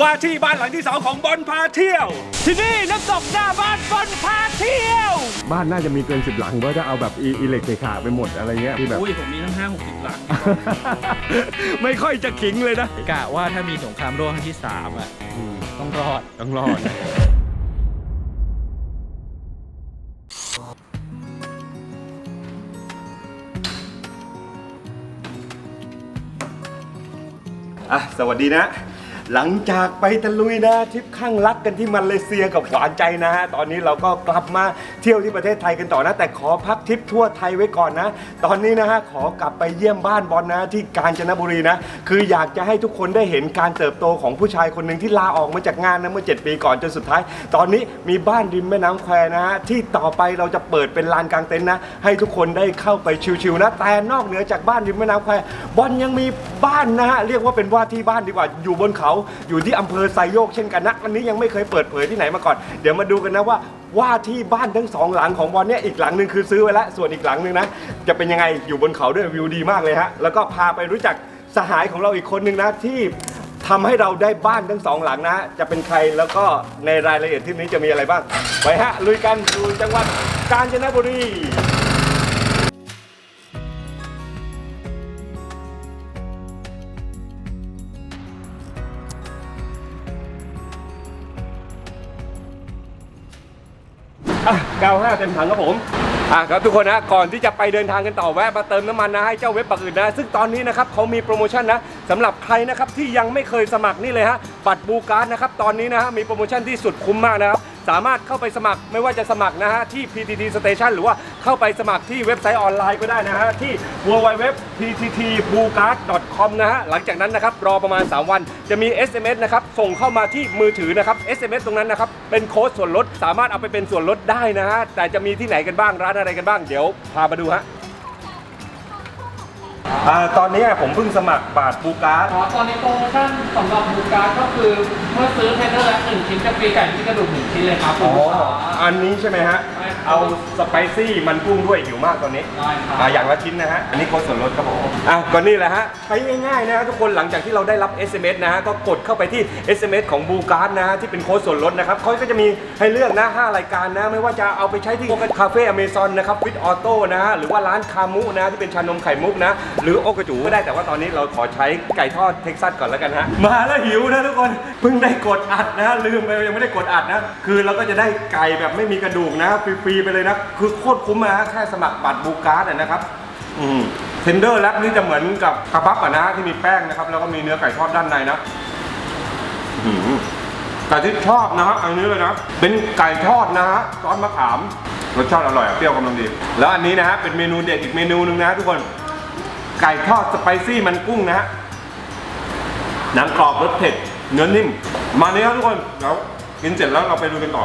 ว่าที่บ้านหลังที่สองของบอลพาเที่ยว ที่นี่น้ำตกหน้าบ้านบอลพาเที่ยว บ้านน่าจะมีเกินสิบหลังเพราะจะเอาแบบอิเล็กเทขาไปหมดอะไรเงี้ยที่แบบ อุ้ย ผมมีทั้งห้าหกสิบหลัง ไม่ค่อยจะขิงเลยนะ กะว่าถ้ามีสงครามโลกครั้งที่สามอะต้องรอด ต้องรอด อะ สวัสดีนะ หลังจากไปตะลุยนะทริปข้างรักกันที่มาเลเซียกับหวานใจนะฮะตอนนี้เราก็กลับมาเที่ยวที่ประเทศไทยกันต่อนะ แต่ขอพักทริปทั่วไทยไว้ก่อนนะ ตอนนี้นะฮะขอกลับไปเยี่ยมบ้านบอลนะที่กาญจนบุรีนะ คืออยากจะให้ทุกคนได้เห็นการเติบโตของผู้ชายคนหนึ่งที่ลาออกมาจากงานนะเมื่อ 7 ปีก่อนจนสุดท้าย ตอนนี้มีบ้านริมแม่น้ำแควนะฮะที่ต่อไปเราจะเปิดเป็นลานกลางเต็นท์นะ ให้ทุกคนได้เข้าไปชิวๆนะ แต่นอกเหนือจากบ้านริมแม่น้ำแควบอลยังมีบ้านนะฮะเรียกว่าเป็นว่าที่บ้านดีกว่าอยู่บนเขาอยู่ที่อำเภอไซโยกเช่นกันนะอันนี้ยังไม่เคยเปิดเผยที่ไหนมาก่อน เดี๋ยวมาดูกันนะว่าว่าที่บ้านทั้งสองหลังของบอลเนี่ยอีกหลังหนึ่งคือซื้อไว้แล้วส่วนอีกหลังหนึ่งนะจะเป็นยังไงอยู่บนเขาด้วยวิวดีมากเลยฮะแล้วก็พาไปรู้จักสหายของเราอีกคนหนึ่งนะที่ทำให้เราได้บ้านทั้งสองหลังนะฮะจะเป็นใครแล้วก็ในรายละเอียดที่นี้จะมีอะไรบ้าง ไปฮะลุยกันดูจังหวัดกาญจนบุรี 95 เต็มถังครับผมอะครับทุกคนนะก่อนที่จะไปเดินทางกันต่อแวะมาเติมน้ำมันนะให้เจ้าเว็บปักอื่นนะซึ่งตอนนี้นะครับเขามีโปรโมชั่นนะสำหรับใครนะครับที่ยังไม่เคยสมัครนี่เลยฮะบัตรบูการ์ดนะครับตอนนี้นะฮะมีโปรโมชั่นที่สุดคุ้มมากนะครับ สามารถเข้าไปสมัครไม่ว่าจะสมัครนะฮะที่ PTT Station หรือว่าเข้าไปสมัครที่เว็บไซต์ออนไลน์ก็ได้นะฮะที่ www.pttbluecard.com นะฮะหลังจากนั้นนะครับรอประมาณ 3 วันจะมี SMS นะครับส่งเข้ามาที่มือถือนะครับ SMS ตรงนั้นนะครับเป็นโค้ดส่วนลดสามารถเอาไปเป็นส่วนลดได้นะฮะแต่จะมีที่ไหนกันบ้างร้านอะไรกันบ้างเดี๋ยวพามาดูฮะ อ่าตอนนี้ผมเพิ่งสมัครบาทบูการ์ดอ๋อตอนนี้โปรโมชั่นสำหรับบูการ์ดก็คือเมื่อซื้อเทนเนอร์ละหนึ่งชิ้นจะฟรีไก่ที่กระดูกหนึ่งชิ้นเลยครับคุณลูกค้าอันนี้ใช่ไหมฮะใช่ครับ เอาสไปซี่มันกุ้งด้วยหิวมากตอนนี้ได้ครับอ่าอย่างละชิ้นนะฮะ อันนี้โค้ดส่วนลดครับผมอะก็นี่แหละฮะใช้ง่ายๆนะฮะทุกคนหลังจากที่เราได้รับ SMS นะฮะก็กดเข้าไปที่ SMS ของบูการ์ดนะฮะที่เป็นโค้ดส่วนลดนะครับเขาก็จะมีให้เลือกนะ5รายการนะ ไม่ว่าจะเอาไปใช้ที่คาเฟ่อเมซอนนะครับฟิตออโต้นะฮะหรือว่าร้านคามุนะที่เป็นชานมไข่มุกนะหรือโอกระจูก็ได้แต่ว่าตอนนี้เราขอใช้ไก่ทอดเท็กซัสก่อนแล้วกันฮะมาแล้วหิวนะทุกคนเพิ่งได้กดอัดนะลืมไปยังไม่ได้กดอัดนะคือเราก็จะได้ไก่แบบไม่มีกระดูกนะฟรีๆไปเลยนะ คือโคตรคุ้มนะฮะแค่สมัครบัตรบูการ์ดนะครับอืมเทนเดอร์แรปนี่จะเหมือนกับกระบับอะนะที่มีแป้งนะครับ แล้วก็มีเนื้อไก่ทอดด้านในนะแต่ที่ชอบนะฮะอันนี้เลยนะ เป็นไก่ทอดนะฮะซอสมะขามรสชาติอร่อยอเปรี้ยวกำลังดี แล้วอันนี้นะฮะเป็นเมนูเด็ดอีกเมนูหนึ่งนะทุกคนไก่ทอดสไปซี่มันกุ้งนะฮะหนังกรอบรสเผ็ดเนื้อนิ่ม มาเนี้ครับทุกคนเดี๋ยวกินเสร็จแล้วเราไปดูกันต่อ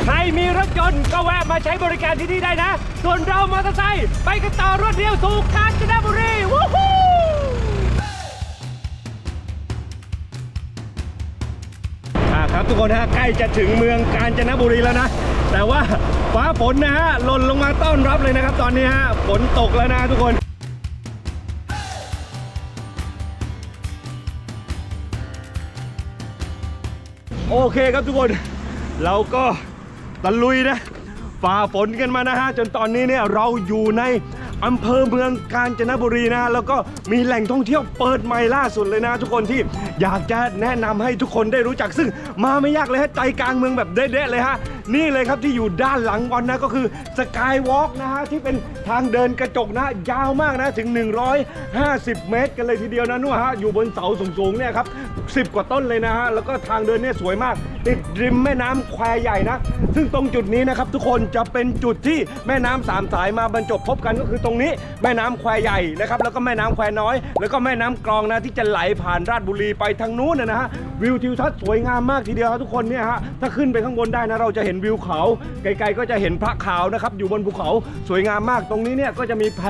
ใครมีรถยนต์ก็แวะมาใช้บริการที่นี่ได้นะ ส่วนเรามอเตอร์ไซค์ไปกันต่อรวดเดียวสู่กาญจนบุรีวู้ฮู้ครับทุกคนฮะใกล้จะถึงเมืองกาญจนบุรีแล้วนะ แต่ว่าฟ้าฝนนะฮะหล่นลงมาต้อนรับเลยนะครับ ตอนนี้ฮะฝนตกแล้วนะทุกคนโอเคครับทุกคน เราก็ ตะลุยนะฝ่าฝนกันมานะฮะจนตอนนี้เนี่ยเราอยู่ในอำเภอเมืองกาญจนบุรีนะแล้วก็มีแหล่งท่องเที่ยวเปิดใหม่ล่าสุดเลยนะ ทุกคนที่อยากจะแนะนำให้ทุกคนได้รู้จักซึ่ง มาไม่ยากเลยฮะใจกลางเมืองแบบเด็ดๆเลยฮะนี่เลยครับที่อยู่ด้านหลังวันนะก็คือสกายวอล์กนะฮะที่เป็นทางเดินกระจกนะ ยาวมากนะถึง 150 เมตร กันเลยทีเดียวนะนู่นฮะอยู่บนเสาสูงๆเนี่ยครับ 10 กว่าต้นเลยนะฮะแล้วก็ทางเดินเนี่ยสวยมากติดริมแม่น้ำแควใหญ่นะ ซึ่งตรงจุดนี้นะครับทุกคนจะเป็นจุดที่แม่น้ำสามสายมาบรรจบพบกันก็คือตรงนี้แม่น้ำแควใหญ่นะครับแล้วก็แม่น้ำแควน้อย แล้วก็แม่น้ำกรองนะที่จะไหลผ่านราชบุรีไปทางนู้นนะนะฮะวิวทิวทัศน์สวยงามมากทีเดียวครับทุกคนเนี่ยฮะถ้าขึ้นไปข้างบนได้นะเราจะเห็น็นวิวเขา ไกลๆก็จะเห็นพระขาวนะครับ อยู่บนภูเขาสวยงามมากตรงนี้เนี่ยก็จะมีแพ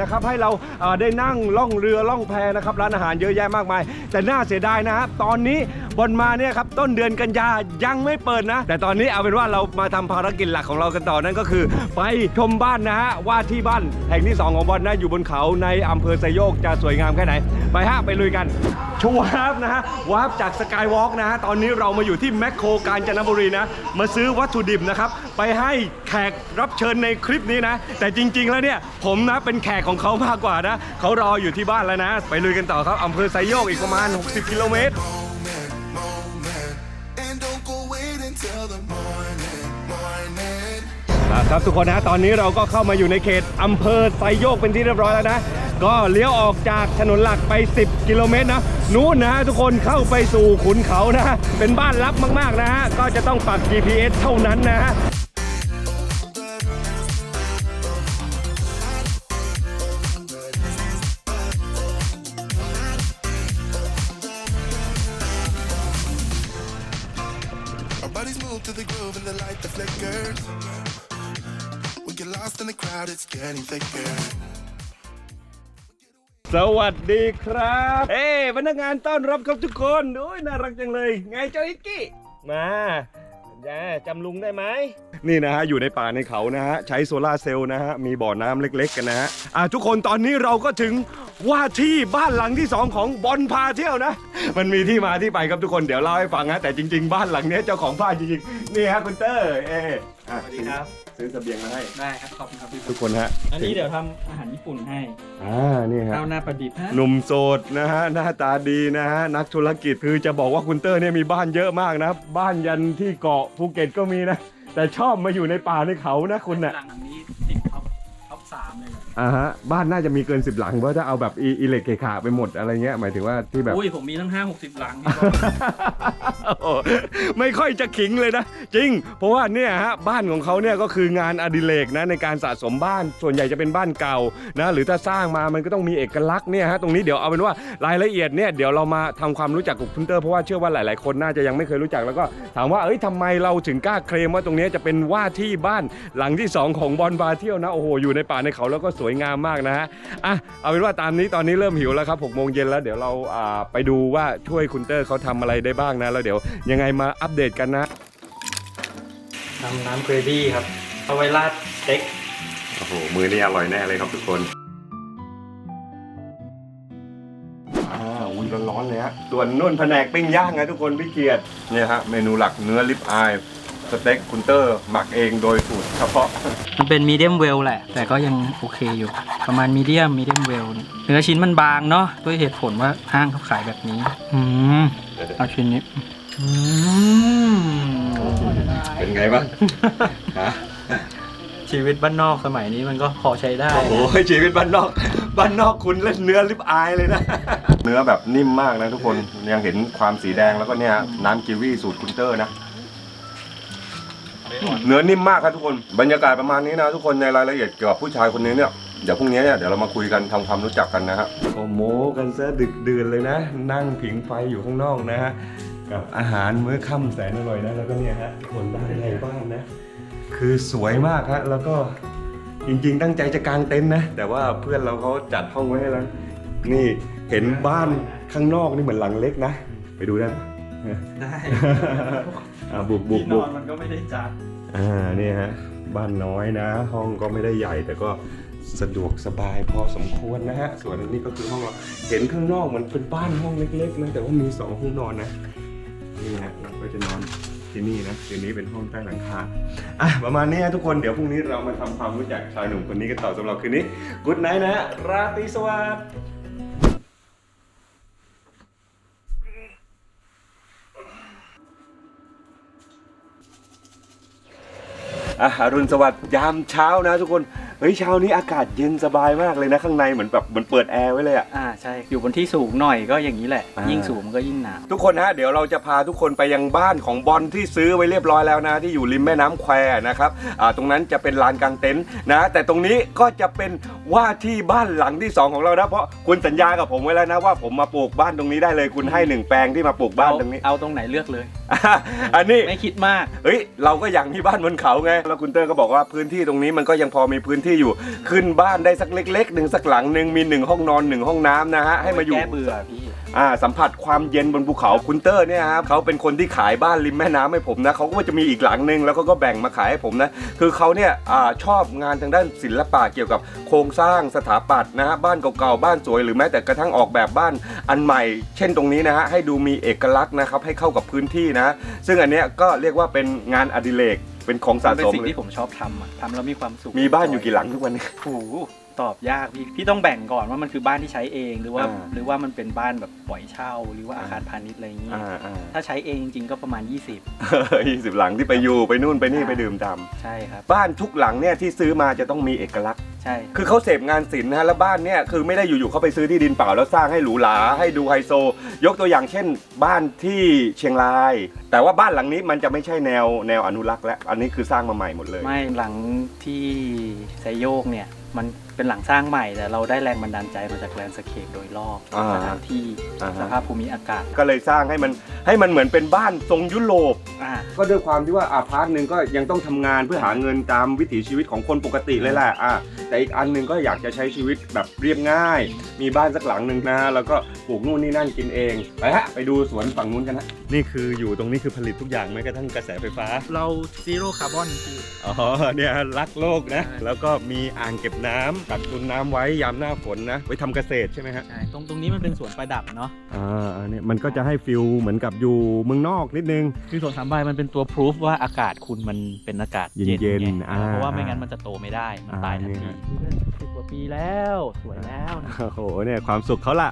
นะครับให้เราเอ่อได้นั่งล่องเรือล่องแพนะครับร้านอาหารเยอะแยะมากมาย แต่น่าเสียดายนะครับตอนนี้บอลมาเนี่ยครับต้นเดือนกันยายังไม่เปิดนะ แต่ตอนนี้เอาเป็นว่าเรามาทำภารกิจหลักของเรากันต่อนั่นก็คือ ไปชมบ้านนะฮะว่าที่บ้านแห่งที่สองของบอลนะอยู่บนเขาในอำเภอไซโยกจะสวยงามแค่ไหน ไปฮะไปลุยกันชวาร์ปนะฮะวาร์ปจากสกายวอล์กนะฮะตอนนี้เรามาอยู่ที่แมคโครกาญจนบุรีนะมาซื้อวัตถุดิบนะครับ ไปให้แขกรับเชิญในคลิปนี้นะ แต่จริง ๆ แล้วเนี่ย ผมนะเป็นแขกของเขามากกว่านะเขารออยู่ที่บ้านแล้วนะ ไปลุยกันต่อครับอำเภอไซโยกอีกประมาณ 60 กิโลเมตร ครับทุกคนนะตอนนี้เราก็เข้ามาอยู่ในเขตอำเภอไซโยกเป็นที่เรียบร้อยแล้วนะ ก็เลี้ยวออกจากถนนหลักไป 10 กิโลเมตรนะนู่นนะทุกคนเข้าไปสู่ขุนเขานะ เป็นบ้านลับมาก ๆ นะฮะ ก็จะต้องปัก GPS เท่านั้นนะฮะ get lost in the crowd, it's getting thicker. สวัสดีครับ เอ้พนักงานต้อนรับครับทุกคนโอ้ยน่ารักจังเลย ไงเจ้าอิกกี้ มาจ้าจำลุงได้ไหม นี่นะฮะ อยู่ในป่าในเขานะฮะ ใช้โซลาร์เซลล์นะฮะ มีบ่อน้ำเล็กๆกันนะฮะ อ่าทุกคนตอนนี้เราก็ถึง ว่าที่บ้านหลังที่2ของบอลพาเที่ยวนะ มันมีที่มาที่ไปครับทุกคนเดี๋ยวเล่าให้ฟังฮะแต่จริง ๆ บ้านหลังเนี้ยเจ้าของบ้านจริงๆนี่ฮะคุณเตอร์เอ้อะสวัสดีครับ ซื้อเสบียงมาให้ ได้ครับ ขอบคุณครับพี่ทุกคนฮะอันนี้เดี๋ยวทำอาหารญี่ปุ่นให้อ่านี่ฮะข้าวหน้าประดิบฮะหนุ่มโสดนะฮะหน้าตาดีนะฮะนักธุรกิจคือจะบอกว่าคุณเตอร์เนี่ยมีบ้านเยอะมากนะบ้านยันที่เกาะภูเก็ตก็มีนะแต่ชอบมาอยู่ในป่าในเขานะคุณน่ะหลังนี้ ออ่าฮะบ้านน่าจะมีเกิน10หลังเพราะถ้าเอาแบบอิอิเล็กเกขาไปหมดอะไรเงี้ยหมายถึงว่าที่แบบอุ้ยผมมีทั้งห้าหกสิบหลังพี่บอล โอ้ไม่ค่อยจะขิงเลยนะ จริง เพราะว่าเนี่ยฮะบ้านของเขาเนี่ยก็คืองานอดิเรกนะในการสะสมบ้านส่วนใหญ่จะเป็นบ้านเก่านะหรือถ้าสร้างมามันก็ต้องมีเอกลักษณ์เนี่ยฮะตรงนี้เดี๋ยวเอาเป็นว่ารายละเอียดเนี่ยเดี๋ยวเรามาทำความรู้จักกับคุณเตอร์เพราะว่าเชื่อว่าหลาย ๆ คนน่าจะยังไม่เคยรู้จักแล้วก็ถามว่าเอ้ยทำไมเราถึงกล้าเคลมว่าตรงเนี้ยจะเป็นว่าที่บ้านหลังที่สองของบอลบาเที่ยวนะโอ้โหอยู่ในป่าในเขาแล้วก็สวยงามมากนะฮะอะเอาเป็นว่าตามนี้ตอนนี้เริ่มหิวแล้วครับหกโมงเย็นแล้วเดี๋ยวเราอ่าไปดูว่าช่วยคุณเตอร์เขาทำอะไรได้บ้างนะแล้วเดี๋ยวยังไงมาอัปเดตกันนะ ทำน้ำเกรวี่ครับ เอาไว้ราดสเต็ก โอ้โห มือนี่อร่อยแน่เลยครับทุกคน อ่าอุ้ยร้อนๆเลยฮะส่วนนุ่นแผนกปิ้งย่างไงทุกคนพี่เกียรติเนี่ยฮะเมนูหลักเนื้อลิปอาย สเต็กคุณเตอร์หมักเองโดยสูตรเฉพาะ มันเป็นมีเดียมเวลแหละ แต่ก็ยังโอเคอยู่ ประมาณมีเดียมมีเดียมเวลเนื้อชิ้นมันบางเนาะด้วยเหตุผลว่าห้างเขาขายแบบนี้ อืมเอาชิ้นนี้ อืมเป็นไงบ้างฮะชีวิตบ้านนอกสมัยนี้มันก็พอใช้ได้โอ้โหชีวิตบ้านนอก บ้านนอกคุณเล่นเนื้อลิปอายเลยนะ เนื้อแบบนิ่มมากนะทุกคนยังเห็นความสีแดงแล้วก็เนี่ยน้ำกิวี่สูตรคุณเตอร์นะ เนื้อนิ่มมากครับทุกคน บรรยากาศประมาณนี้นะทุกคนในรายละเอียดเกี่ยวกับผู้ชายคนนี้เนี่ยเดี๋ยวพรุ่งนี้เนี่ยเดี๋ยวเรามาคุยกันทำความรู้จักกันนะฮะก็โม้กันซะดึกดื่นเลยนะ นั่งผิงไฟอยู่ข้างนอกนะฮะกับอาหารมื้อค่ำแสนอร่อยนะแล้วก็เนี่ยฮะคนบ้านในบ้านนะ คือสวยมากฮะแล้วก็จริงๆ ตั้งใจจะกางเต็นท์นะ แต่ว่าเพื่อนเราเขาจัดห้องไว้ให้แล้วนี่เห็นบ้านข้างนอกนี่เหมือนหลังเล็กนะ ไปดูได้ไหมได้ อะบุกบุกที่นบุอก นมันก็ไม่ได้จัดอ่านี่ฮะบ้านน้อยนะ ห้องก็ไม่ได้ใหญ่แต่ก็สะดวกสบายพอสมควรนะฮะ ส่วนอันนี้ก็คือห้องเราเห็นข้างนอกมันเป็นบ้านห้องเล็กๆนะแต่ว่ามีสองห้องนอนนะนี่ฮะเราก็จะนอนที่นี่นะคืนนี้เป็นห้องใต้หลังคาอะประมาณนี้ฮะทุกคนเดี๋ยวพรุ่งนี้เรามาทำความรู้จักชายหนุ่มคนนี้กันต่อสำหรับคืนนี้กุ๊ดไนท์นะฮะราตรีสวัสดิ์ อะอรุณสวัสดิ์ยามเช้านะทุกคน เฮ้ยเช้านี้อากาศเย็นสบายมากเลยนะข้างในเหมือนแบบเหมือนเปิดแอร์ไว้เลยอะอ่าใช่อยู่บนที่สูงหน่อยก็อย่างนี้แหละ อ่ายิ่ ยิ่งสูงมันก็ยิ่งหนาวทุกคนฮะเดี๋ยวเราจะพาทุกคนไปยังบ้านของบอลที่ซื้อไว้เรียบร้อยแล้วนะ ที่อยู่ริมแม่น้ำแควนะครับอ่าตรงนั้นจะเป็นลานกลางเต็นท์นะ แต่ตรงนี้ก็จะเป็นว่าที่บ้านหลังที่สองของเรานะเพราะคุณสัญญากับผมไว้แล้วนะว่าผมมาปลูกบ้านตรงนี้ได้เลยคุณให้หนึ่งแปลงที่มาปลูกบ้านตรงนี้ เอาตรงไหนเลือกเลย อันนี้ ไม่คิดมาก เฮ้ยเราก็อย่างที่บ้านบนเขาไง แล้วคุณเตอร์ก็บอกว่าพื้นที่ตรงนี้มันก็ยังพอมีพื้นที่อยู่ ขึ้นบ้านได้สักเล็กๆหนึ่งสักหลังหนึ่งมีหนึ่งห้องนอนหนึ่งห้องน้ำนะฮะให้มาอยู่ แก้เบื่อพี่ อ่าสัมผัสความเย็นบนภูเขาคุณเตอร์เนี่ยครับเขาเป็นคนที่ขายบ้านริมแม่น้ำให้ผมนะเขาก็จะมีอีกหลังหนึ่งแล้วเขาก็แบ่งมาขายให้ผมนะคือเขาเนี่ยอ่าชอบงานทางด้านศิลปะเกี่ยวกับโครงสร้างสถาปัตย์นะฮะบ้านเก่าๆบ้านสวยหรือแม้แต่กระทั่งออกแบบบ้านอันใหม่ เช่นตรงนี้นะฮะให้ดูมีเอกลักษณ์นะครับให้เข้ากับพื้นที่นะ ซึ่งอันเนี้ยก็เรียกว่าเป็นงานอดิเรก เป็นของสะเป็นสมสิ่งเลยที่ผมชอบทำอะทำแล้วมีความสุขมีบ้านอยู่กี่หลังทุกวันนี้ โอ้โห ตอบยากพี่พี่ต้องแบ่งก่อนว่ามันคือบ้านที่ใช้เองหรือว่า อ่า หรือว่ามันเป็นบ้านแบบปล่อยเช่า หรือว่าอาคารพาณิชย์อะไรอย่างนี้ อ่าอ่าถ้าใช้เองจริงๆก็ประมาณยี่สิบหลังที่ไปอยู่ไปนู่นไปนี่ไปดื่มด่20ใช่ครับำบ้านทุกหลังเนี่ยที่ซื้อมาจะต้องมีเอกลักษณ์ ใช่คือเขาเสพงานศิลป์นะฮะแล้วบ้านเนี่ยคือไม่ได้อยู่ๆเขาไปซื้อที่ดินเปล่าแล้วสร้างให้หรูหราให้ดูไฮโซ ยกตัวอย่างเช่น บ้านที่เชียงราย แต่ว่าบ้านหลังนี้มันจะไม่ใช่แนวแนวอนุรักษ์แล้วอันนี้คือสร้างมาใหม่หมดเลย ไม่หลังที่ไซโยกเนี่ยมัน เป็นหลังสร้างใหม่แต่เราได้แรงบันดาลใจมาจากแลนด์สเคปโดยรอบอ่าสถานที่อ่าฮะ สภาพภูมิอากาศก็เลยสร้างให้มันให้มันเหมือนเป็นบ้านทรงยุโรป อ่า ก็ด้วยความที่ว่าอาพาร์ตหนึ่งก็ยังต้องทำงานเพื่อหาเงินตามวิถีชีวิตของคนปกติเลยแหละอะแต่อีกอันหนึ่งก็อยากจะใช้ชีวิตแบบเรียบง่าย มีบ้านสักหลังหนึ่งนะ แล้วก็ปลูกนู่นนี่นั่นกินเอง ไปฮะ ไปดูสวนฝั่งนู้นกันนะนี่คืออยู่ตรงนี้คือผลิตทุกอย่างแม้กระทั่งกระแสไฟฟ้า เราซีโร่คาร์บอนพี่อ๋อเนี่ยรักโลกนะใช่แล้วก็มีอ่างเก็บน้ำกักตุนน้ำไว้ยามหน้าฝนนะไว้ทำเกษตรใช่ไหมฮะใช่ตรงตรงนี้มันเป็นสวนประดับเนาะอ่าอันนี้มันก็จะให้ฟิลเหมือนกับอยู่เมืองนอกนิดนึง คือสวนสามใบมันเป็นตัวพิสูจว่าอากาศคุณมันเป็นอากาศเย็นเย็นๆไงอ่า เพราะว่าไม่งั้นมันจะโตไม่ได้มันตายทันอ่าทีนี่ฮะสิบกว่าปีแล้วสวยแล้วนะโอ้โหเนี่ยความสุขเขาล่ะ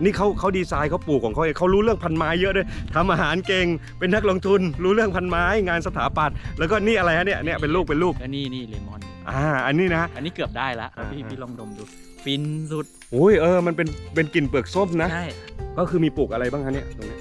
นี่เขาเขาดีไซน์เขาปลูกของเขาเองเขารู้เรื่องพันไม้เยอะด้วยทำอาหารเก่งเป็นนักลงทุน รู้เรื่องพันไม้งานสถาปัตย์แล้วก็นี่อะไรฮะเนี่ยเนี่ยเป็นลูกเป็นลูกก็นี่นี่เลมอน อ่าอันนี้นะ อันนี้เกือบได้ละพี่อ่าพี่ลองดมดู ฟินสุดโอ้ยเออมันเป็นเป็นกลิ่นเปลือกส้มนะ ใช่ก็คือมีปลูกอะไรบ้างฮะเนี่ยตรงเนี้ย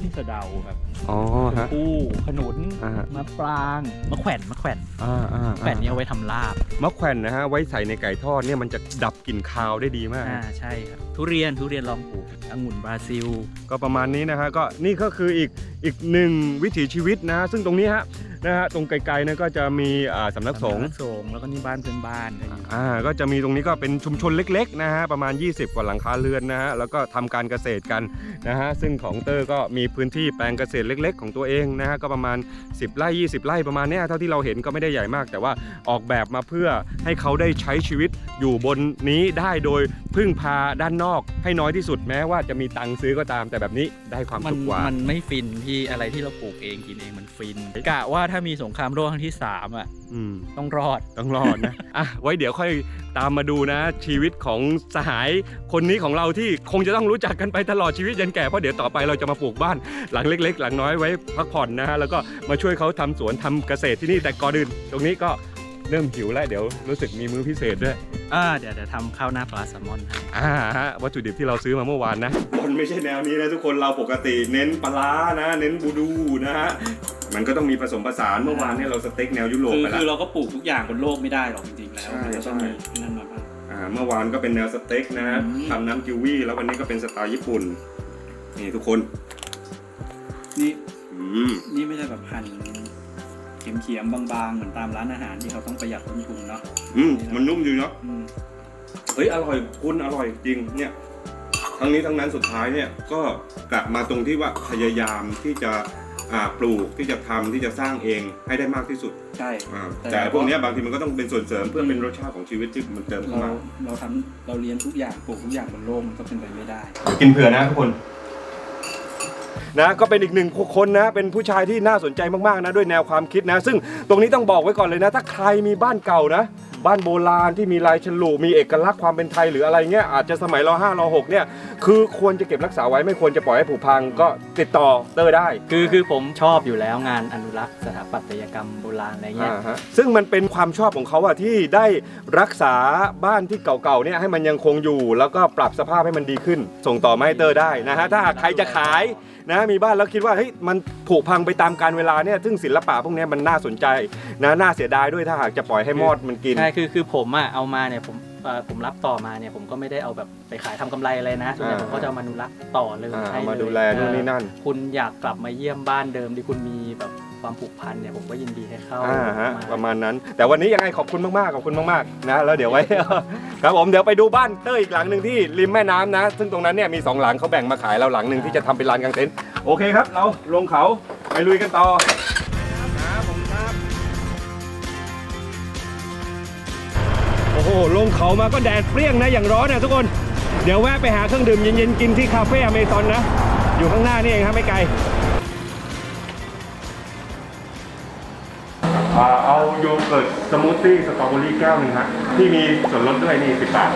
นี่สะเดาครับอ๋อฮะผู้ขนุนอ่าฮะ มะปรางมะแขวนมะแขวนอ่าอ่าแขวนนี้เอาไว้ทำลาบมะแขวนนะฮะไว้ใส่ในไก่ทอดเนี่ยมันจะดับกลิ่นคาวได้ดีมาก อ่าใช่ครับทุเรียนทุเรียนลองปลูกองุ่นบราซิล ก็ประมาณนี้นะฮะก็นี่ก็คืออีกอีกหนึ่งวิถีชีวิตนะฮะซึ่งตรงนี้ฮะ นะฮะตรงไกลๆเนะก็จะมีอ่าสำนักสงฆ์สำนักสงฆ์แล้วก็นี่บ้านเพื่อนบ้านอะไรอย่างเงี้ย อ่าก็จะมีตรงนี้ก็เป็นชุมชนเล็กๆนะฮะประมาณ 20 กว่าหลังคาเรือนนะฮะแล้วก็ทำการเกษตรกันนะฮะซึ่งของเตอร์ก็มีพื้นที่แปลงเกษตรเล็ก ๆ ของตัวเองนะฮะก็ประมาณ 10 ไร่ 20 ไร่ประมาณเนี้ยเท่าที่เราเห็นก็ไม่ได้ใหญ่มาก แต่ว่าออกแบบมาเพื่อให้เขาได้ใช้ชีวิตอยู่บนนี้ได้โดยพึ่งพาด้านนอกให้น้อยที่สุดแม้ว่าจะมีตังค์ซื้อก็ตามแต่แบบนี้ได้ความมันสุขกว่ามันไม่ฟินที่อะไรที่เราปลูกเองกินเองมันฟินกะว่าถ้ามีสงครามโลกครั้งที่สามอะอืมต้องรอดต้องรอดนะอะไว้เดี๋ยวค่อยตามมาดูนะ ชีวิตของสหายคนนี้ของเราที่คงจะต้องรู้จักกันไปตลอดชีวิตยันแก่เพราะเดี๋ยวต่อไปเราจะมาปลูกบ้านหลังเล็ก ๆ หลังน้อยไว้พักผ่อนนะฮะแล้วก็มาช่วยเขาทำสวนทำเกษตรที่นี่แต่ก่อนอื่นตรงนี้ก็เริ่มหิวแล้วเดี๋ยวรู้สึกมีมื้อพิเศษด้วยอ่าเดี๋ยวเดี๋ยวทำข้าวหน้าปลาแซลมอนให้อ่าฮะวัตถุดิบที่เราซื้อมาเมื่อวานนะคนไม่ใช่แนวนี้นะทุกคนเราปกติเน้นปลาร้านะ เน้นบูดูนะฮะ มันก็ต้องมีผสมผสานเมื่อวานเนี่ยเราสเต็กแนวยุโรปคือไปแล้วคือเราก็ปลูกทุกอย่างบนโลกไม่ได้หรอกจริงๆแล้วใช่มันจะต้องใช่ มีนั่นมาบ้าง อ่าเมื่อวานก็เป็นแนวสเต็กนะฮะอืม ทำน้ำกิววี่แล้ววันนี้ก็เป็นสไตล์ญี่ปุ่นนี่ทุกคนนี่อืมนี่ไม่ใช่แบบหั่นเขียมๆบางๆ เหมือนตามร้านอาหารที่เขาต้องประหยัดต้นทุนเนาะอืมมันนุ่มดีเนาะอืมเฮ้ยอร่อยคุณอร่อยจริงเนี่ยทั้งนี้ทั้งนั้นสุดท้ายเนี่ยก็กลับมาตรงที่ว่าพยายามที่จะอ่า ปลูกที่จะทำที่จะสร้างเองให้ได้มากที่สุดใช่อ่าแต่แต่พวกเนี้ยบางทีมันก็ต้องเป็นส่วนเสริมเพื่อเป็นรสชาติของชีวิตที่มันเติมเข้าเรามาเราทำเราเรียนทุกอย่างปลูกทุกอย่างบนโลกมันก็เป็นไปไม่ได้ กินเผื่อนะทุกคนนะก็เป็นอีกหนึ่งคนนะเป็นผู้ชายที่น่าสนใจมากๆนะด้วยแนวความคิดนะ ซึ่งตรงนี้ต้องบอกไว้ก่อนเลยนะ ถ้าใครมีบ้านเก่านะ บ้านโบราณที่มีลายฉลุมีเอกลักษณ์ความเป็นไทยหรืออะไรเงี้ยอาจจะสมัยรห้ารหกเนี่ยคือควรจะเก็บรักษาไว้ไม่ควรจะปล่อยให้ผุพังก็ติดต่อเตอร์ได้ คือคือผมชอบอยู่แล้วงานอนุรักษ์สถาปัตยกรรมโบราณอะไรเงี้ยอ่าฮะซึ่งมันเป็นความชอบของเขาอะที่ได้รักษาบ้านที่เก่าๆเนี่ยให้มันยังคงอยู่ แล้วก็ปรับสภาพให้มันดีขึ้น ส่งต่อมาให้เตอร์ได้นะฮะถ้าหากใครจะขายนะมีบ้านแล้วคิดว่าเฮ้ยมันผุพังไปตามการเวลาเนี่ยซึ่งศิลปะพวกเนี้ยมันน่าสนใจนะน่าเสียดายด้วยถ้าหากจะปล่อยให้มอดมันกิน ใช่คือคือผมอะเอามาเนี่ยผมเอ่อผมรับต่อมาเนี่ยผมก็ไม่ได้เอาแบบไปขายทำกำไรอะไรนะส่วนใหญ่อ่าผมก็จะเอามาอนุรักษ์ต่อเลยอ่าให้เอามาเลยดูแลนู่นนี่นั่นเออคุณอยากกลับมาเยี่ยมบ้านเดิมที่คุณมีแบบความผูกพันเนี่ยผมก็ยินดีให้เข้าอ่าฮะมาประมาณนั้น แต่วันนี้ยังไงขอบคุณมากๆขอบคุณมากๆนะแล้วเดี๋ยวไว้ ครับผมเดี๋ยวไปดูบ้านเต้ยอีกหลังหนึ่งที่ริมแม่น้ำนะ ซึ่งตรงนั้นเนี่ยมีสองหลังเขาแบ่งมาขายเราหลังหนึ่งที่จะทำเป็นลานกางเต็นท์โอเคครับ เราลงเขาไปลุยกันต่อ อ้โหลงเขามาก็แดดเปรี้ยงนะอย่างร้อนนะทุกคน เดี๋ยวแวะไปหาเครื่องดื่มเย็นๆกินที่คาเฟ่อเมซอนนะ อยู่ข้างหน้านี่เองครับไม่ไกลเอาโยเกิร์ตสมูทตี้สตรอเบอรี่แก้วหนึ่งฮะที่มีส่วนลดด้วยนี่สิบบาท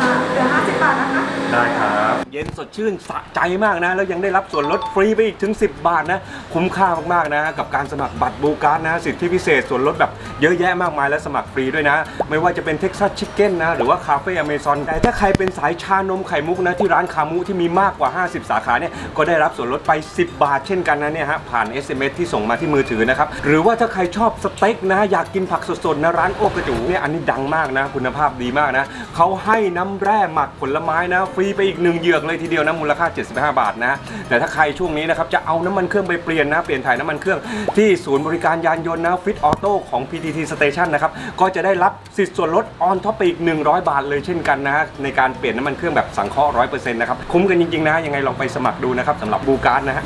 ค่ะเหลือ50บาทนะคะ ได้ครับ เย็นสดชื่นสะใจมากนะ แล้วยังได้รับส่วนลดฟรีไปอีกถึง 10 บาทนะ คุ้มค่ามากๆนะ กับการสมัครบัตรบูการ์ดนะ สิทธิพิเศษส่วนลดแบบเยอะแยะมากมายและสมัครฟรีด้วยนะ ไม่ว่าจะเป็นเท็กซัสชิคเก้นนะ หรือว่าคาเฟ่อเมซอนแต่ถ้าใครเป็นสายชานมไข่มุกนะ ที่ร้านคามุที่มีมากกว่า 50 สาขาเนี่ยก็ได้รับส่วนลดไป 10 บาท เช่นกันนะเนี่ยฮะผ่าน SMS ที่ส่งมาที่มือถือนะครับหรือว่าถ้าใครชอบสเต็กนะอยากกินผักสดๆนะร้านโอกระจูเนี่ยอันนี้ดังมากนะ คุณภาพดีมากนะเขาให้น้ำแร่หมักผลไม้นะฟรีไปอีกหนึ่งเหยือกเลยทีเดียวนะมูลค่า 75 บาทนะแต่ถ้าใครช่วงนี้นะครับจะเอาน้ำมันเครื่องไปเปลี่ยนนะเปลี่ยนถ่ายน้ำมันเครื่องที่ศูนย์บริการยานยนต์นะฟิตออโต้ของ PTT Station นะครับก็จะได้รับสิทธิ์ส่วนลดออนท็อปไปอีก 100 บาทเลยเช่นกันนะฮะในการเปลี่ยนน้ำมันเครื่องแบบสังเคราะห์100%นะครับคุ้มกันจริงๆนะยังไงลองไปสมัครดูนะครับสำหรับบูการ์ดนะฮะ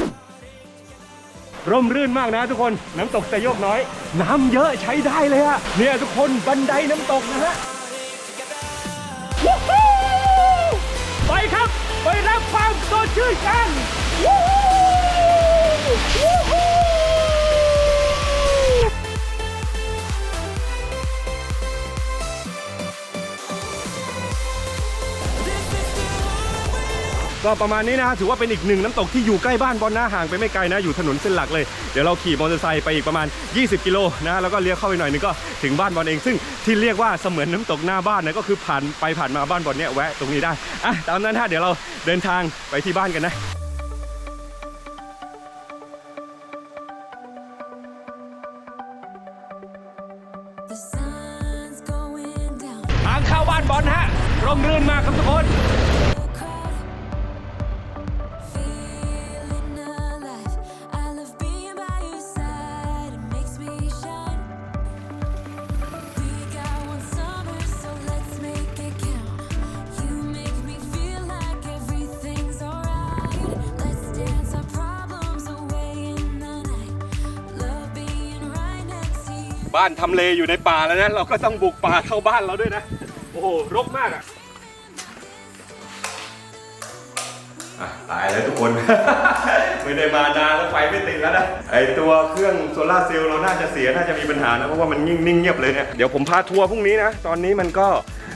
ร่มรื่นมากนะทุกคนน้ำตกแต่โยกน้อย น้ำเยอะใช้ได้เลยอะเนี่ยทุกคนบันไดน้ำตกนะฮะ สดชื่นกัน ก็ประมาณนี้นะถือว่าเป็นอีกหนึ่งน้ำตกที่อยู่ใกล้บ้านบอลนะห่างไปไม่ไกลนะอยู่ถนนเส้นหลักเลยเดี๋ยวเราขี่มอเตอร์ไซค์ไปอีกประมาณ 20 กิโลนะแล้วก็เลี้ยวเข้าไปหน่อยนึงก็ถึงบ้านบอลเอง ซึ่งที่เรียกว่าเสมือนน้ำตกหน้าบ้านนะก็คือผ่านไปผ่านมาบ้านบอลเนี่ยแวะตรงนี้ได้อะตามนั้นฮะเดี๋ยวเราเดินทางไปที่บ้านกันนะ The sun's going down. ทางเข้าบ้านบอลฮะร่มรื่นมากครับทุกคนานทำเลอยู่ในป่าแล้วนะเราก็ต้องบุกป่าเข้าบ้านเราด้วยนะ โอ้โหรกมากอะอะตายแล้วทุกคน ไม่ได้มานานแล้วไฟไม่ติดแล้วนะไอตัวเครื่องโซลาร์เซลล์เราน่าจะเสียน่าจะมีปัญหานะเพราะว่ามันนิ่งนิ่งเงียบเลยเนี่ยเดี๋ยวผมพาทัวร์พรุ่งนี้นะตอนนี้มันก็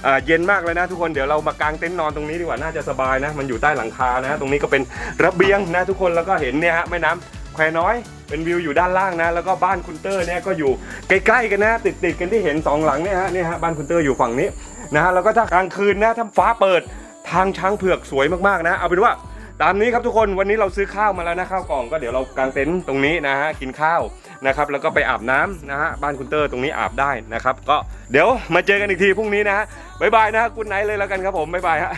อ่าเย็นมากเลยนะทุกคนเดี๋ยวเรามากางเต็นท์นอนตรงนี้ดีกว่าน่าจะสบายนะ มันอยู่ใต้หลังคานะ ตรงนี้ก็เป็นระเบียงนะทุกคนแล้วก็เห็นเนี่ยฮะแม่น้ำ แควน้อย เป็นวิวอยู่ด้านล่างนะ แล้วก็บ้านคุณเตอร์เนี่ยก็อยู่ใกล้ๆกันนะ ติดๆกันที่เห็นสองหลังเนี่ยฮะเนี่ยฮะบ้านคุณเตอร์อยู่ฝั่งนี้นะฮะแล้วก็ถ้ากลางคืนนะถ้าฟ้าเปิดทางช้างเผือกสวยมากๆนะ เอาเป็นว่าตามนี้ครับทุกคนวันนี้เราซื้อข้าวมาแล้วนะข้าวกล่องก็เดี๋ยวเรากางเต็นท์ตรงนี้นะฮะกินข้าวนะครับแล้วก็ไปอาบน้ำนะฮะบ้านคุณเตอร์ตรงนี้อาบได้นะครับ ก็เดี๋ยวมาเจอกันอีกทีพรุ่งนี้นะฮะบ๊ายบายนะฮะกุณไนท์เลยแล้วกันครับผมบ๊ายบายฮะ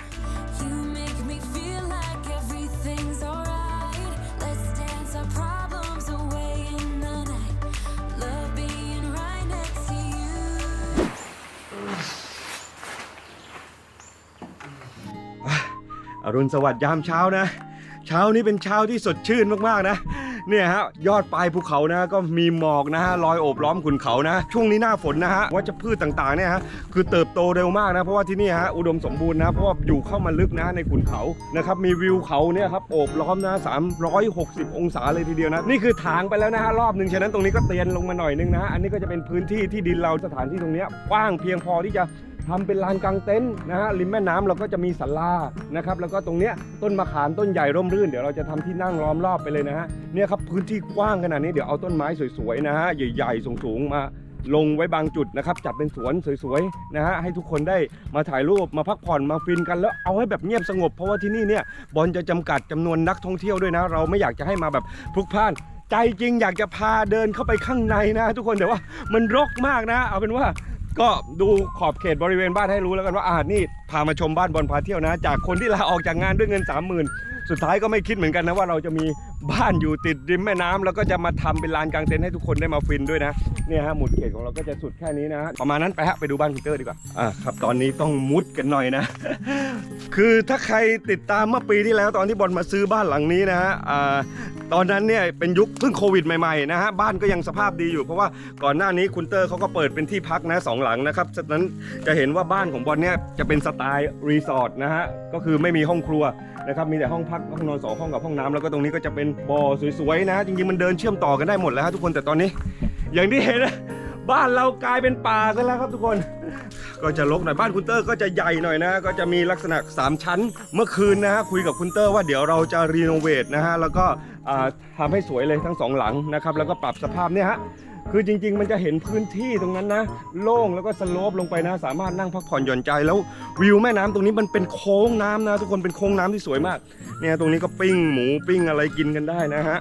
อรุณสวัสดิ์ยามเช้านะ เช้านี้เป็นเช้าที่สดชื่นมากๆนะเนี่ยฮะยอดปลายภูเขานะก็มีหมอกนะฮะลอยโอบล้อมขุนเขานะช่วงนี้หน้าฝนนะฮะว่าจะพืชต่างๆเนี่ยฮะคือเติบโตเร็วมากนะเพราะว่าที่นี่ฮะอุดมสมบูรณ์นะเพราะว่าอยู่เข้ามาลึกนะในขุนเขานะครับมีวิวเขาเนี่ยครับโอบล้อมนะ360 องศาเลยทีเดียวนะนี่คือทางไปแล้วนะฮะรอบหนึ่งฉะนั้นตรงนี้ก็เตียนลงมาหน่อยนึงนะฮะอันนี้ก็จะเป็นพื้นที่ที่ดินเราสถานที่ตรงนี้กว้างเพียงพอที่จะ ทำเป็นลานกลางเต็นท์นะฮะริมแม่น้ำเราก็จะมีศาลานะครับแล้วก็ตรงเนี้ยต้นมะขามต้นใหญ่ร่มรื่นเดี๋ยวเราจะทำที่นั่งล้อมรอบไปเลยนะฮะเนี่ยครับพื้นที่กว้างขนาดนี้เดี๋ยวเอาต้นไม้สวยๆนะฮะใหญ่ๆสูงๆมาลงไว้บางจุดนะครับจัดเป็นสวนสวยๆนะฮะให้ทุกคนได้มาถ่ายรูปมาพักผ่อนมาฟินกันแล้วเอาให้แบบเงียบสงบ เพราะว่าที่นี่เนี่ยบอลจะจำกัดจำนวนนักท่องเที่ยวด้วยนะ เราไม่อยากจะให้มาแบบพลุกพล่านใจจริงอยากจะพาเดินเข้าไปข้างในนะ ทุกคนแต่ว่ามันรกมากนะ เอาเป็นว่า ก็ดูขอบเขตบริเวณบ้านให้รู้แล้วกันว่าอ่านี่พามาชมบ้านบอลพาเที่ยวนะ จากคนที่ลาออกจากงานด้วยเงิน 30,000 สุดท้ายก็ไม่คิดเหมือนกันนะว่าเราจะมีบ้านอยู่ติดริมแม่น้ำแล้วก็จะมาทำเป็นลานกลางเต็นท์ให้ทุกคนได้มาฟินด้วยนะเนี่ยฮะหมุดเขตของเราก็จะสุดแค่นี้นะฮะประมาณนั้นไปฮะไปดูบ้านคุณเตอร์ดีกว่าอะครับตอนนี้ต้องมุดกันหน่อยนะ คือถ้าใครติดตามเมื่อปีที่แล้วตอนที่บอลมาซื้อบ้านหลังนี้นะฮะอ่าตอนนั้นเนี่ยเป็นยุคเพิ่งโควิดใหม่ๆนะฮะบ้านก็ยังสภาพดีอยู่เพราะว่าก่อนหน้านี้คุณเตอร์เขาก็เปิดเป็นที่พักนะสองหลังนะครับฉะนั้นจะเห็นว่าบ้านของบอลเนี่ยจะเป็นสไตล์รีสอร์ทนะฮะก็คือไม่มีห้องครัว นะครับมีแต่ห้องพักห้องนอนสองห้องกับห้องน้ำแล้วก็ตรงนี้ก็จะเป็นบ่อสวยๆนะ จริงๆมันเดินเชื่อมต่อกันได้หมดแล้วฮะทุกคนแต่ตอนนี้ อย่างที่เห็นนะบ้านเรากลายเป็นป่าซะแล้วครับทุกคน ก็จะลกหน่อยบ้านคุณเตอร์ก็จะใหญ่หน่อยนะ ก็จะมีลักษณะ 3 ชั้น เมื่อคืนนะฮะคุยกับคุณเตอร์ว่าเดี๋ยวเราจะรีโนเวทนะฮะแล้วก็อ่าทำให้สวยเลยทั้งสองหลังนะครับแล้วก็ปรับสภาพเนี่ยฮะ คือจริง ๆ มันจะเห็นพื้นที่ตรงนั้นนะ โล่งแล้วก็สโลปลงไปนะ สามารถนั่งพักผ่อนหย่อนใจแล้ววิวแม่น้ำตรงนี้มันเป็นโค้งน้ำนะ ทุกคนเป็นโค้งน้ำที่สวยมาก เนี่ยตรงนี้ก็ปิ้งหมูปิ้งอะไรกินกันได้นะฮะ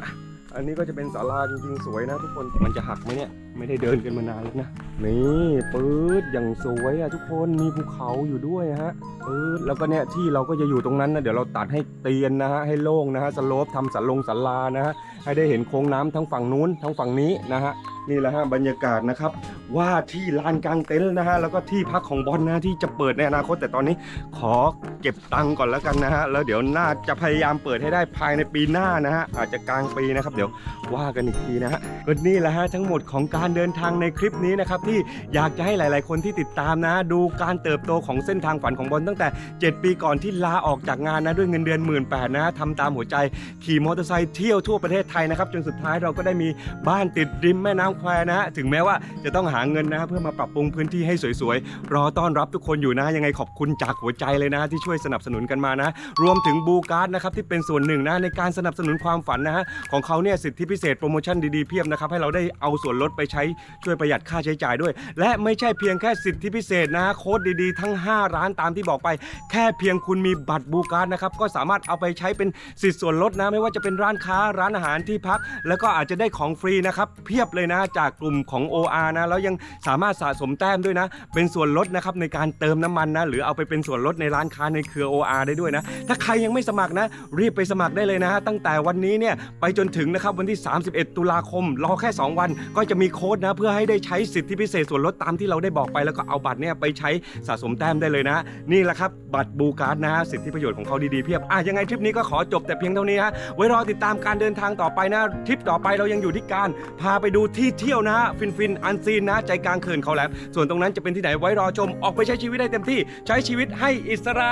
อันนี้ก็จะเป็นศาลาจริงๆสวยนะ ทุกคนมันจะหักไหมเนี่ยไม่ได้เดินกันมานานแล้วนะนี่ปื๊ดอย่างสวยอะทุกคนมีภูเขาอยู่ด้วยฮะปื๊ดแล้วก็เนี่ยที่เราก็จะอยู่ตรงนั้นนะเดี๋ยวเราตัดให้เตียนนะฮะให้โล่งนะฮะสโลปทำสันลงสันลานะฮะให้ได้เห็นโค้งน้ำทั้งฝั่งนู้นทั้งฝั่งนี้นะฮะ นี่แหละฮะบรรยากาศนะครับ ว่าที่ลานกลางเต็นท์นะฮะแล้วก็ที่พักของบอลนะที่จะเปิดในอนาคตแต่ตอนนี้ขอเก็บตังค์ก่อนแล้วกันนะฮะแล้วเดี๋ยวน่าจะพยายามเปิดให้ได้ภายในปีหน้านะฮะอาจจะกลางปีนะครับ เดี๋ยวว่ากันอีกทีนะฮะก็นี่แหละฮะทั้งหมดของการเดินทางในคลิปนี้นะครับที่อยากจะให้หลาย ๆ คนที่ติดตามนะ ดูการเติบโตของเส้นทางฝันของบอลตั้งแต่ 7 ปีก่อนที่ลาออกจากงานนะด้วยเงินเดือน1 8ื่นแปดนะทำตามหัวใจขี่มอเตอร์ไซค์เที่ยวทั่วประเทศไทยนะครับจนสุดท้ายเราก็ได้มีบ้านติดริมแม่น้ำแควนะฮะถึงแม้ว่าจะต้องหาเงินนะฮะเพื่อมาปรับปรุงพื้นที่ให้สวยๆ รอต้อนรับทุกคนอยู่นะ ยังไงขอบคุณจากหัวใจเลยนะที่ช่วยสนับสนุนกันมานะ รวมถึงบูการ์ดนะครับที่เป็นส่วนหนึ่งนะในการสนับสนุนความฝันนะฮะของเขาเนี่ยสิทธิพิเศษโปรโมชั่นดีๆเพียบนะครับให้เราได้เอาส่วนลดไปใช้ช่วยประหยัดค่าใช้จ่ายด้วย และไม่ใช่เพียงแค่สิทธิพิเศษนะโค้ดดีๆ ทั้ง 5 ร้านตามที่บอกไป แค่เพียงคุณมีบัตรบูการ์ดนะครับก็สามารถเอาไปใช้เป็นสิทธิส่วนลดนะ ไม่ว่าจะเป็นร้านค้าร้านอาหารที่พัก แล้วก็อาจจะได้ของฟรีนะครับเพียบเลยนะจากกลุ่มของ OR นะแล้วยังสามารถสะสมแต้มด้วยนะ เป็นส่วนลดนะครับในการเติมน้ำมันนะ หรือเอาไปเป็นส่วนลดในร้านค้าในเครือ OR ได้ด้วยนะ ถ้าใครยังไม่สมัครนะ รีบไปสมัครได้เลยนะตั้งแต่วันนี้เนี่ยไปจนถึงนะครับวันที่ 31 ตุลาคม รอแค่ 2 วัน ก็จะมีโค้ดนะเพื่อให้ได้ใช้สิทธิพิเศษส่วนลดตามที่เราได้บอกไปแล้วก็เอาบัตรเนี่ยไปใช้สะสมแต้มได้เลยนะ นี่แหละครับบัตรบูการ์ดนะสิทธิประโยชน์ของเขาดีๆเพียบอะยังไงทริปนี้ก็ขอจบแต่เพียงเท่านี้ฮะไว้รอติดตามการเดินทางต่อไปนะทริปต่อไปเรายังอยู่ที่การพาไปดูที่เที่ยวนะฟินฟินอันซีนนะใจกลางเขื่อนเขาแหลมส่วนตรงนั้นจะเป็นที่ไหนไว้รอชมออกไปใช้ชีวิตได้เต็มที่ ใช้ชีวิตให้อิสระ